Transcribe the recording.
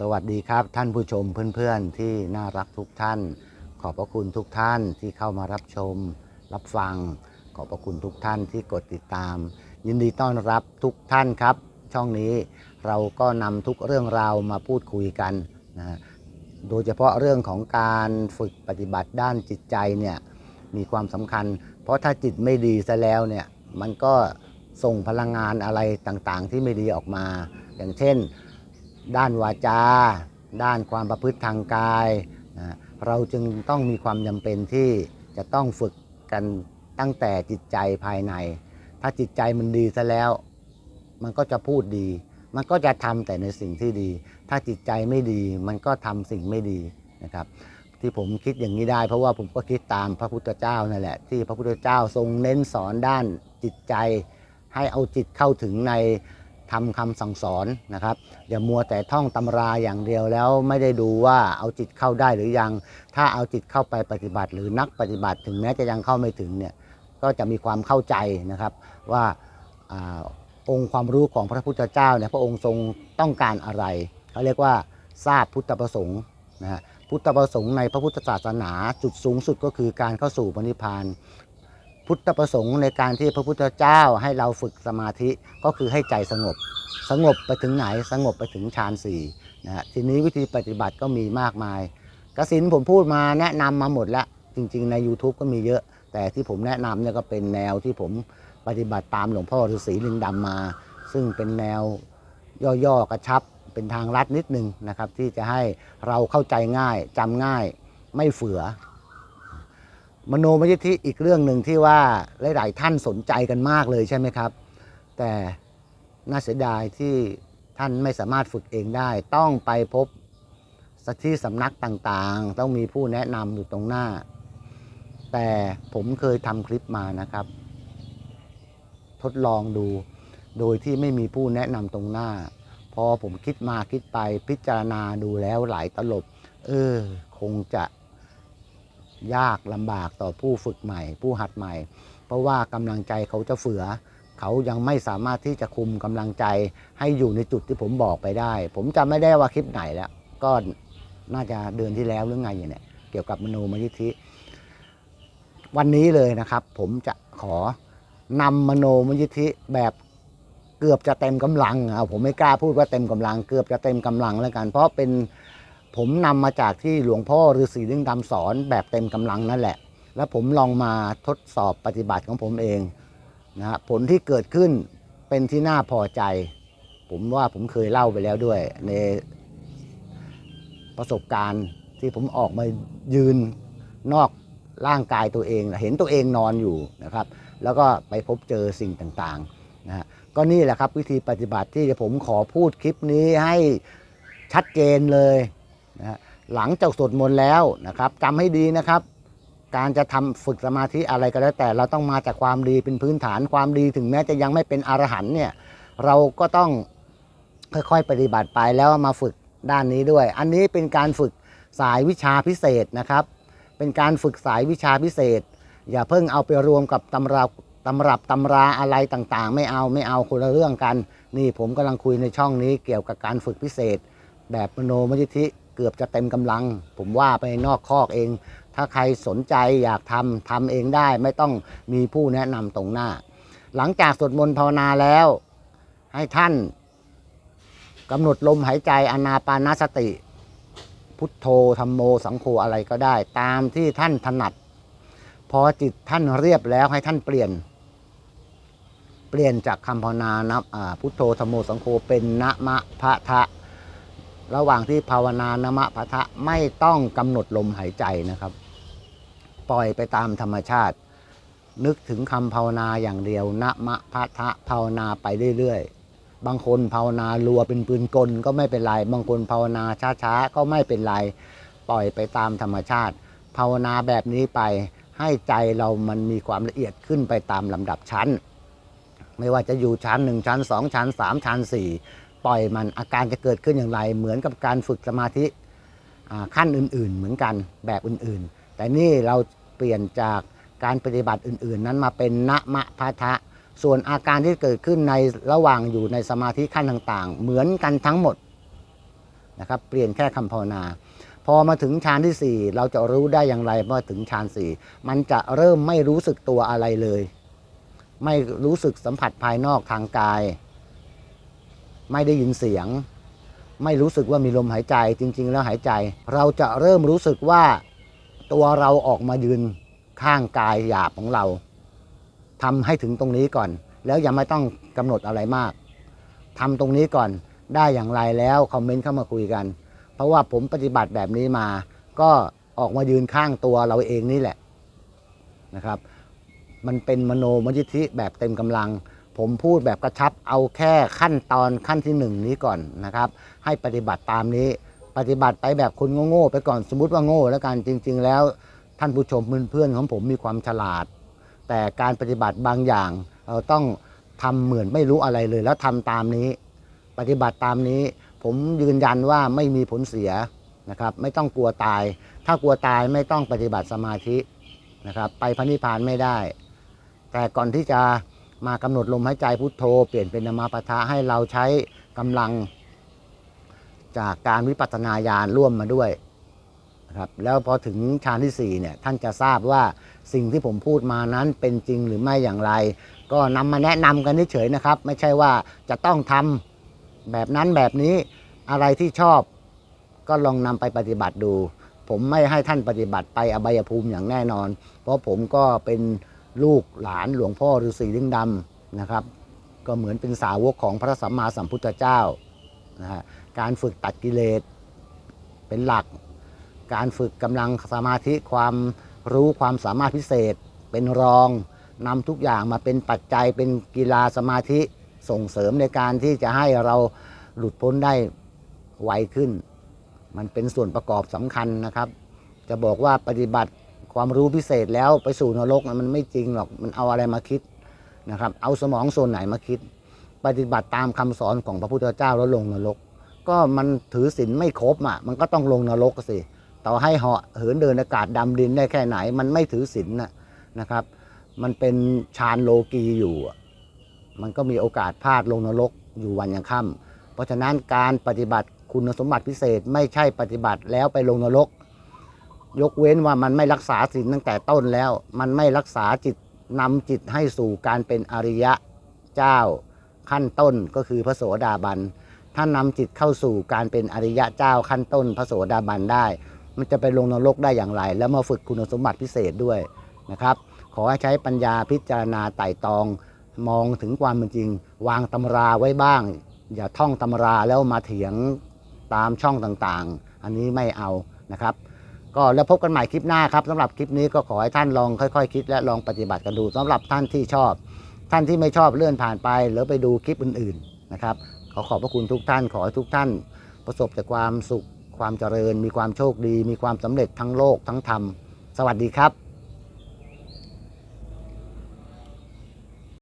สวัสดีครับท่านผู้ชมเพื่อนๆที่น่ารักทุกท่าน ขอบพระคุณทุกท่านที่เข้ามารับชม รับฟัง ขอบพระคุณทุกท่านที่กดติดตาม ยินดีต้อนรับทุกท่านครับ ช่องนี้เราก็นำทุกเรื่องราวมาพูดคุยกันนะโดยเฉพาะเรื่องของการฝึกปฏิบัติด้านจิตใจเนี่ยมีความสำคัญ เพราะถ้าจิตไม่ดีซะแล้วเนี่ยมันก็ส่งพลังงานอะไรต่างๆ ที่ไม่ดีออกมา อย่างเช่น ด้านวาจา ด้านความประพฤติทางกายนะเราจึงต้องมีความจำเป็นที่จะต้องฝึกกันตั้งแต่จิตใจภายใน ถ้าจิตใจมันดีซะแล้ว มันก็จะพูดดี มันก็จะทำแต่ในสิ่งที่ดี ถ้าจิตใจไม่ดี มันก็ทำสิ่งไม่ดีนะครับ ที่ผมคิดอย่างนี้ได้ เพราะว่าผมก็คิดตามพระพุทธเจ้านั่นแหละ ที่พระพุทธเจ้าทรงเน้นสอนด้านจิตใจ ให้เอาจิตเข้าถึงใน ทำคำสั่งสอนนะครับอย่ามัวแต่ท่องตำราอย่างเดียวแล้วไม่ได้ดูว่าเอาจิตเข้าได้หรือยัง ถ้าเอาจิตเข้าไปปฏิบัติ หรือนักปฏิบัติถึงแม้จะยังเข้าไม่ถึงเนี่ยก็จะมีความเข้าใจนะครับว่าองค์ความรู้ของพระพุทธเจ้าเนี่ยพระองค์ทรงต้องการอะไรเขาเรียกว่าทราบพุทธประสงค์นะฮะพุทธประสงค์ในพระพุทธศาสนาจุดสูงสุดก็คือการเข้าสู่พระนิพพาน พุทธประสงค์ในการที่พระพุทธเจ้าให้เราฝึกสมาธิก็คือให้ใจสงบ สงบไปถึงไหนสงบไปถึงฌานสี่นะฮะทีนี้วิธีปฏิบัติก็มีมากมายกสินผมพูดมาแนะนำมาหมดแล้วจริง ๆ ใน YouTube ก็มีเยอะ แต่ที่ผมแนะนำเนี่ยก็เป็นแนวที่ผมปฏิบัติตามหลวงพ่อฤาษีลิงดำมา ซึ่งเป็นแนวย่อๆกระชับเป็นทางลัดนิดนึงนะครับ ที่จะให้เราเข้าใจง่ายจำง่ายไม่เฟือ มโนมยิทธิอีกเรื่องหนึ่งที่ว่าหลาย ๆ ท่านสนใจกันมากเลยใช่ไหมครับ แต่น่าเสียดายที่ท่านไม่สามารถฝึกเองได้ ต้องไปพบสที่สำนักต่าง ๆ ต้องมีผู้แนะนำอยู่ตรงหน้า แต่ผมเคยทำคลิปมานะครับ ทดลองดู โดยที่ไม่มีผู้แนะนำตรงหน้า พอผมคิดมาคิดไปพิจารณาดูแล้วหลายตลบ เออ คงจะ ยากลำบากต่อผู้ฝึกใหม่ ผู้หัดใหม่ เพราะว่ากำลังใจเขาจะเฟือ เขายังไม่สามารถที่จะคุมกำลังใจให้อยู่ในจุดที่ผมบอกไปได้ ผมจำไม่ได้ว่าคลิปไหนแล้ว ก็น่าจะเดือนที่แล้วหรือไงอย่างเนี่ยเกี่ยวกับมโนมยิทธิ วันนี้เลยนะครับ ผมจะขอนำมโนมยิทธิแบบเกือบจะเต็มกำลังเอาผมไม่กล้าพูดว่าเต็มกำลัง เกือบจะเต็มกำลังแล้วกัน เพราะเป็น ผมนำมาจากที่หลวงพ่อฤาษีลิงดำสอนแบบเต็มกำลังนั่นแหละ แล้วผมลองมาทดสอบปฏิบัติของผมเองนะฮะผลที่เกิดขึ้นเป็นที่น่าพอใจ ผมว่าผมเคยเล่าไปแล้วด้วย ในประสบการณ์ที่ผมออกมายืนนอกร่างกายตัวเอง เห็นตัวเองนอนอยู่นะครับ แล้วก็ไปพบเจอสิ่งต่างๆนะฮะก็นี่แหละครับวิธีปฏิบัติที่ผมขอพูดคลิปนี้ให้ชัดเจนเลย นะฮะหลังจากสวดมนต์แล้วนะครับจำให้ดีนะครับ การจะทำฝึกสมาธิอะไรก็แล้วแต่เราต้องมาจากความดีเป็นพื้นฐานความดีถึงแม้จะยังไม่เป็นอรหันเนี่ยเราก็ต้องค่อยๆปฏิบัติไปแล้วมาฝึกด้านนี้ด้วย อันนี้เป็นการฝึกสายวิชาพิเศษนะครับ เป็นการฝึกสายวิชาพิเศษ อย่าเพิ่งเอาไปรวมกับตำราตำรับตำราอะไรต่างๆ ไม่เอาไม่เอาคนละเรื่องกัน นี่ผมกำลังคุยในช่องนี้เกี่ยวกับการฝึกพิเศษ แบบมโนมยิทธิ เกือบจะเต็มกำลัง ผมว่าไปนอกคอกเอง ถ้าใครสนใจอยากทำทำเองได้ไม่ต้องมีผู้แนะนำตรงหน้า หลังจากสวดมนต์ภาวนาแล้ว ให้ท่านกำหนดลมหายใจอนาปานสติ พุทโธธรรมโมสังโฆอะไรก็ได้ ตามที่ท่านถนัด พอจิตท่านเรียบแล้วให้ท่านเปลี่ยน เปลี่ยนจากคำภาวนานะพุทโธธรรมโมสังโฆเป็นนะมะพะทะ ระหว่างที่ภาวนานมะพะทะไม่ต้องกำหนดลมหายใจนะครับ ปล่อยไปตามธรรมชาติ นึกถึงคำภาวนาอย่างเดียวนะมะพะทะภาวนาไปเรื่อยๆ บางคนภาวนารัวเป็นปืนกลก็ไม่เป็นไร บางคนภาวนาช้าๆ ก็ไม่เป็นไร ปล่อยไปตามธรรมชาติ ภาวนาแบบนี้ไปให้ใจเรามันมีความละเอียดขึ้นไปตามลำดับชั้น ไม่ว่าจะอยู่ชั้นหนึ่งชั้นสองชั้นสามชั้นสี่ ปล่อยมันอาการจะเกิดขึ้นอย่างไร เหมือนกับการฝึกสมาธิขั้นอื่น ๆ เหมือนกันแบบอื่นๆ แต่นี่เราเปลี่ยนจากการปฏิบัติอื่น ๆ นั้นมาเป็นนะมะพะทะ ส่วนอาการที่เกิดขึ้นในระหว่างอยู่ในสมาธิขั้นต่างๆ เหมือนกันทั้งหมดนะครับเปลี่ยนแค่คำภาวนา พอมาถึงฌานที่ 4 เราจะรู้ได้อย่างไรว่าถึงฌานสี่มันจะเริ่มไม่รู้สึกตัวอะไรเลย ไม่รู้สึกสัมผัสภายนอกทางกาย ไม่ได้ยินเสียง ไม่รู้สึกว่ามีลมหายใจจริง ๆ แล้วหายใจ เราจะเริ่มรู้สึกว่าตัวเราออกมายืนข้างกายหยาบของเราทำให้ถึงตรงนี้ก่อน แล้วยังไม่ต้องกำหนดอะไรมากทำตรงนี้ก่อนได้อย่างไรแล้วคอมเมนต์เข้ามาคุยกัน เพราะว่าผมปฏิบัติแบบนี้มา ก็ออกมายืนข้างตัวเราเองนี่แหละนะครับ มันเป็นมโนมยิทธิแบบเต็มกำลัง ผมพูดแบบกระชับเอาแค่ขั้นตอนขั้นที่หนึ่งนี้ก่อนนะครับ ให้ปฏิบัติตามนี้ ปฏิบัติไปแบบคนโง่ๆไปก่อนสมมติว่าโง่ แล้วกันจริง ๆ แล้ว ท่านผู้ชมเพื่อนๆของผมมีความฉลาด แต่การปฏิบัติบางอย่าง เราต้องทำเหมือนไม่รู้อะไรเลยแล้วทำตามนี้ ปฏิบัติตามนี้ ผมยืนยันว่าไม่มีผลเสียนะครับ ไม่ต้องกลัวตาย ถ้ากลัวตายไม่ต้องปฏิบัติสมาธินะครับ ไปพระนิพพานไม่ได้ แต่ก่อนที่จะ มากำหนดลมหายใจพุทโธ เปลี่ยนเป็นนามปทะให้เราใช้กำลังจากการวิปัสสนาญาณร่วมมาด้วยนะครับแล้วพอถึงฌานที่4เนี่ยท่านจะทราบว่าสิ่งที่ผมพูดมานั้นเป็นจริงหรือไม่อย่างไร ก็นำมาแนะนำกันเฉยๆนะครับ ไม่ใช่ว่าจะต้องทำแบบนั้นแบบนี้อะไรที่ชอบก็ลองนำไปปฏิบัติดู ผมไม่ให้ท่านปฏิบัติไปอบายภูมิอย่างแน่นอน เพราะผมก็เป็น ลูกหลานหลวงพ่อฤาษีลิงดำนะครับ ก็เหมือนเป็นสาวกของพระสัมมาสัมพุทธเจ้านะฮะการฝึกตัดกิเลสเป็นหลัก การฝึกกำลังสมาธิความรู้ความสามารถพิเศษ เป็นรองนำทุกอย่างมาเป็นปัจจัยเป็นกีฬาสมาธิส่งเสริมในการที่จะให้เราหลุดพ้นได้ไวขึ้น มันเป็นส่วนประกอบสำคัญนะครับ จะบอกว่าปฏิบัติ ความรู้พิเศษแล้วไปสู่นรกมันไม่จริงหรอกมันเอาอะไรมาคิดนะครับ เอาสมองส่วนไหนมาคิด ปฏิบัติตามคำสอนของพระพุทธเจ้าแล้วลงนรก ก็มันถือศีลไม่ครบอะมันก็ต้องลงนรกสิต่อให้เหาะเหินเดินอากาศดำดินได้แค่ไหน มันไม่ถือศีลนะนะครับ มันเป็นฌานโลกีอยู่มันก็มีโอกาสพลาดลงนรกอยู่วันยังค่ำเพราะฉะนั้นการปฏิบัติคุณสมบัติพิเศษไม่ใช่ปฏิบัติแล้วไปลงนรก ยกเว้นว่ามันไม่รักษาศีลตั้งแต่ต้นแล้ว มันไม่รักษาจิตนำจิตให้สู่การเป็นอริยะเจ้า ขั้นต้นก็คือพระโสดาบัน ถ้านำจิตเข้าสู่การเป็นอริยะเจ้าขั้นต้น พระโสดาบันได้ มันจะไปลงนรกได้อย่างไร แล้วมาฝึกคุณสมบัติพิเศษด้วยนะครับ ขอให้ใช้ปัญญาพิจารณาไต่ตอง มองถึงความเป็นจริง วางตำราไว้บ้าง อย่าท่องตำราแล้วมาเถียงตามช่องต่างๆ อันนี้ไม่เอานะครับ ก็แล้วพบกันใหม่คลิปหน้าครับสำหรับคลิปนี้ก็ขอให้ท่านลองค่อยๆคิดและลองปฏิบัติกันดูสำหรับท่านที่ชอบ ท่านที่ไม่ชอบเลื่อนผ่านไป หรือไปดูคลิปอื่นๆนะครับขอขอบพระคุณทุกท่าน ขอให้ทุกท่าน ประสบแต่ความสุข ความเจริญ มีความโชคดี มีความสำเร็จทั้งโลกทั้งธรรม สวัสดีครับ